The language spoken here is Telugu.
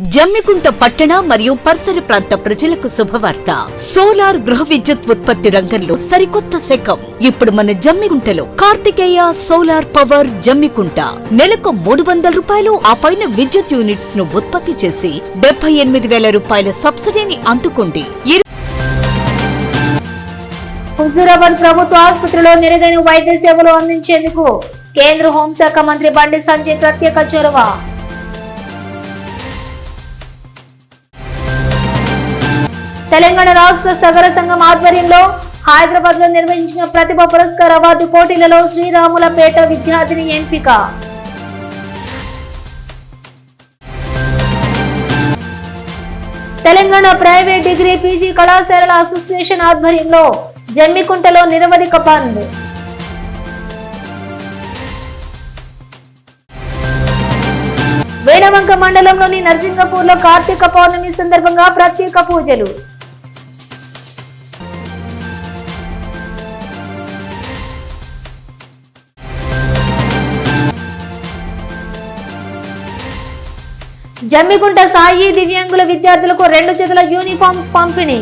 జమ్మికుంట పట్టణ మరియు పరిసర ప్రాంత ప్రజలకు శుభవార్త. సోలార్ గృహ విద్యుత్ ఉత్పత్తి రంగంలో సరికొత్త శకం. ఇప్పుడు మన జమ్మికుంటలో కార్తికేయ సోలార్ పవర్ జమ్మికుంట. నెలకు మూడు వందల రూపాయలు ఆ పైన విద్యుత్ యూనిట్స్ను ఉత్పత్తి చేసి డెబ్బై ఎనిమిది వేల రూపాయల సబ్సిడీని అందుకోండి. హుజూరాబాద్ ప్రభుత్వ ఆసుపత్రిలో మెరుగైన వైద్య సేవలు అందించేందుకు కేంద్ర హోంశాఖ మంత్రి బండి సంజయ్ ప్రత్యేక చొరవ. తెలంగాణ రాష్ట్ర సగర సంఘం ఆధ్వర్యంలో హైదరాబాద్లో నిర్వహించిన ప్రతిభ పురస్కార్ అవార్డు పోటీలలో శ్రీరాములపేట విద్యార్థిని ఎంపిక. తెలంగాణ ప్రైవేట్ డిగ్రీ పీజీ కళాశాలల అసోసియేషన్ ఆధ్వర్యంలో జమ్మికుంటలో నిరవధిక బంద్ వేణవంక మండలంలోని నర్సింగపూర్లో కార్తీక పౌర్ణమి సందర్భంగా ప్రత్యేక పూజలు. జమ్మిగుంట సాయి దివ్యాంగుల విద్యార్థులకు రెండు చేతుల యూనిఫామ్స్ పంపిణీ.